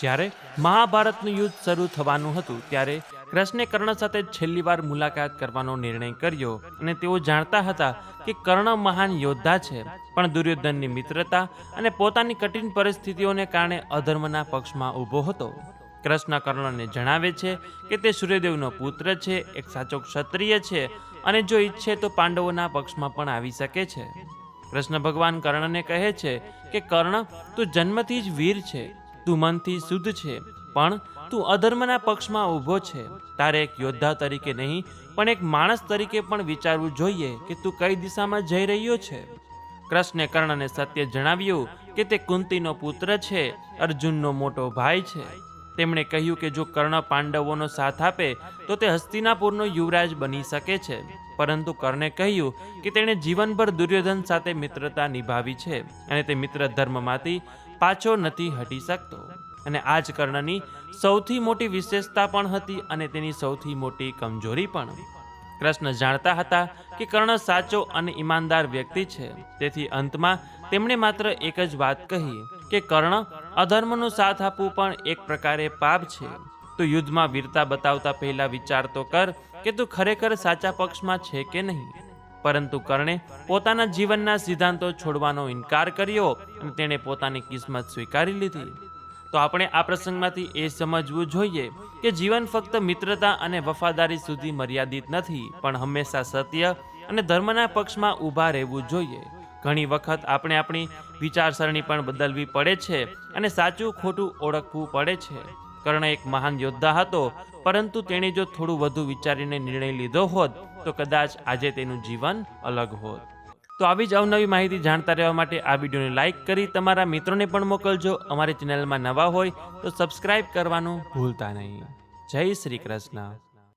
જ્યારે મહાભારતનું યુદ્ધ શરૂ થવાનું હતું, ત્યારે કૃષ્ણે કર્ણ સાથે છેલ્લી વાર મુલાકાત કરવાનો નિર્ણય કર્યો અને તેઓ જાણતા હતા કે કર્ણ મહાન યોદ્ધા છે, પણ દુર્યોધનની મિત્રતા અને પોતાની કઠિન પરિસ્થિતિઓને કારણે અધર્મના પક્ષમાં ઊભો હતો. કૃષ્ણ કર્ણને જણાવે છે કે તે સૂર્યદેવનો પુત્ર છે, એક સાચો ક્ષત્રિય છે અને જો ઈચ્છે તો પાંડવોના પક્ષમાં પણ આવી શકે છે. કૃષ્ણ ભગવાન કર્ણને કહે છે કે, કર્ણ, તું જન્મથી જ વીર છે. તું મનથી શુદ્ધ છે, પણ તું અધર્મના પક્ષમાં ઊભો છે. તારે એક યોદ્ધા તરીકે નહીં, પણ એક માણસ તરીકે પણ વિચારવું જોઈએ કે તું કઈ દિશામાં જઈ રહ્યો છે. કૃષ્ણે કર્ણને સત્ય જણાવ્યું કે તે કુંતીનો પુત્ર છે, અર્જુનનો મોટો ભાઈ છે. તેમણે કહ્યું કે જો કર્ણ પાંડવોનો સાથ આપે, તો તે હસ્તિનાપુરનો યુવરાજ બની શકે છે. પરંતુ કર્ણે કહ્યું કે તેણે જીવનભર દુર્યોધન સાથે મિત્રતા નિભાવી છે અને તે મિત્ર ધર્મમાંથી પાછો નથી હટી શકતો. અને આ જ કર્ણની સૌથી મોટી વિશેષતા પણ હતી અને તેની સૌથી મોટી કમજોરી પણ. કૃષ્ણ જાણતા હતા કે કર્ણ સાચો અને ઈમાનદાર વ્યક્તિ છે. તેથી અંતમાં તેમણે માત્ર એક જ વાત કહી કે કર્ણ અધર્મનો સાથ આપવું પણ એક પ્રકારે પાપ છે. તો યુદ્ધમાં વીરતા બતાવતા પહેલા વિચાર તો કર કે તું ખરેખર સાચા પક્ષમાં છે કે નહીં. પરંતુ કર્ણે પોતાના જીવનના સિદ્ધાંતો છોડવાનો ઇનકાર કર્યો અને તેણે પોતાની કિસ્મત સ્વીકારી લીધી. તો આપણે આ પ્રસંગમાંથી એ સમજવું જોઈએ કે જીવન ફક્ત મિત્રતા અને વફાદારી સુધી મર્યાદિત નથી, પણ હંમેશા સત્ય અને ધર્મના પક્ષમાં ઊભા રહેવું જોઈએ. ઘણી વખત આપણે આપણી વિચારસરણી પણ બદલવી પડે છે અને સાચું ખોટું ઓળખવું પડે છે. કર્ણ એક મહાન યોદ્ધા હતો, પરંતુ તેણે જો થોડું વધુ વિચારીને નિર્ણય લીધો હોત, તો કદાચ આજે તેનું જીવન અલગ હોત. તો આવી જ અવનવી માહિતી જાણતા રહેવા માટે આ વિડીયોને લાઇક કરી તમારા મિત્રોને પણ મોકલજો. અમારી ચેનલમાં નવા હોય તો સબસ્ક્રાઇબ કરવાનું ભૂલતા નહીં. જય શ્રી કૃષ્ણ.